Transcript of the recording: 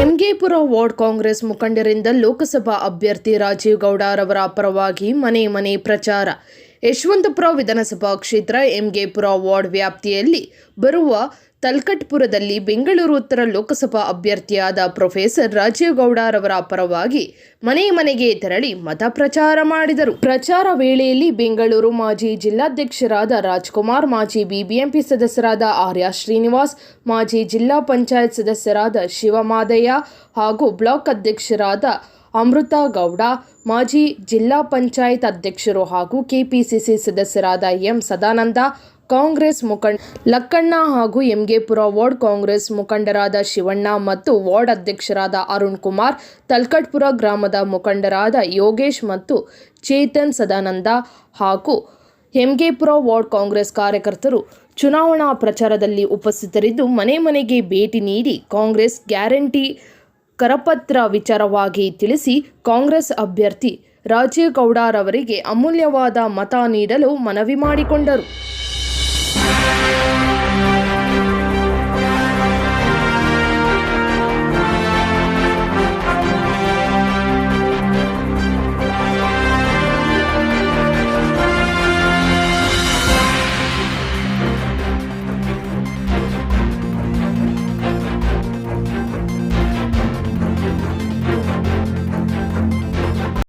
ಎಂಗೇಪುರ ward Congress ಮುಖಂಡರಿಂದ ಲೋಕಸಭಾ ಅಭ್ಯರ್ಥಿ ರಾಜೀವ್ ಗೌಡರವರ ಪರವಾಗಿ ಮನೆ ಮನೆ ಪ್ರಚಾರ. ಯಶವಂತಪುರ ವಿಧಾನಸಭಾ ಕ್ಷೇತ್ರ ಎಂಗೆಪುರ ವಾರ್ಡ್ ವ್ಯಾಪ್ತಿಯಲ್ಲಿ ಬರುವ ತಲ್ಕಟ್ಪುರದಲ್ಲಿ ಬೆಂಗಳೂರು ಉತ್ತರ ಲೋಕಸಭಾ ಅಭ್ಯರ್ಥಿಯಾದ ಪ್ರೊಫೆಸರ್ ರಾಜೀವ್ ಗೌಡರವರ ಪರವಾಗಿ ಮನೆ ಮನೆಗೆ ತೆರಳಿ ಮತ ಪ್ರಚಾರ ಮಾಡಿದರು. ಪ್ರಚಾರ ವೇಳೆಯಲ್ಲಿ ಬೆಂಗಳೂರು ಮಾಜಿ ಜಿಲ್ಲಾಧ್ಯಕ್ಷರಾದ ರಾಜ್ಕುಮಾರ್, ಮಾಜಿ ಬಿಬಿಎಂಪಿ ಸದಸ್ಯರಾದ ಆರ್ಯ ಶ್ರೀನಿವಾಸ್, ಮಾಜಿ ಜಿಲ್ಲಾ ಪಂಚಾಯತ್ ಸದಸ್ಯರಾದ ಶಿವಮಾದಯ್ಯ ಹಾಗೂ ಬ್ಲಾಕ್ ಅಧ್ಯಕ್ಷರಾದ ಅಮೃತ ಗೌಡ, ಮಾಜಿ ಜಿಲ್ಲಾ ಪಂಚಾಯತ್ ಅಧ್ಯಕ್ಷರು ಹಾಗೂ ಕೆಪಿಸಿಸಿ ಸದಸ್ಯರಾದ ಎಂ ಸದಾನಂದ, ಕಾಂಗ್ರೆಸ್ ಮುಖಂಡ ಲಕ್ಕಣ್ಣ ಹಾಗೂ ಎಂಗೆಪುರ ವಾರ್ಡ್ ಕಾಂಗ್ರೆಸ್ ಮುಖಂಡರಾದ ಶಿವಣ್ಣ ಮತ್ತು ವಾರ್ಡ್ ಅಧ್ಯಕ್ಷರಾದ ಅರುಣ್ ಕುಮಾರ್, ತಲ್ಕಟ್ಪುರ ಗ್ರಾಮದ ಮುಖಂಡರಾದ ಯೋಗೇಶ್ ಮತ್ತು ಚೇತನ್ ಸದಾನಂದ ಹಾಗೂ ಎಂಗೆಪುರ ವಾರ್ಡ್ ಕಾಂಗ್ರೆಸ್ ಕಾರ್ಯಕರ್ತರು ಚುನಾವಣಾ ಪ್ರಚಾರದಲ್ಲಿ ಉಪಸ್ಥಿತರಿದ್ದು ಮನೆ ಮನೆಗೆ ಭೇಟಿ ನೀಡಿ ಕಾಂಗ್ರೆಸ್ ಗ್ಯಾರಂಟಿ ಕರಪತ್ರ ವಿಚಾರವಾಗಿ ತಿಳಿಸಿ ಕಾಂಗ್ರೆಸ್ ಅಭ್ಯರ್ಥಿ ರಾಜೀವ್ ಗೌಡರವರಿಗೆ ಅಮೂಲ್ಯವಾದ ಮತ ನೀಡಲು ಮನವಿ ಮಾಡಿಕೊಂಡರು.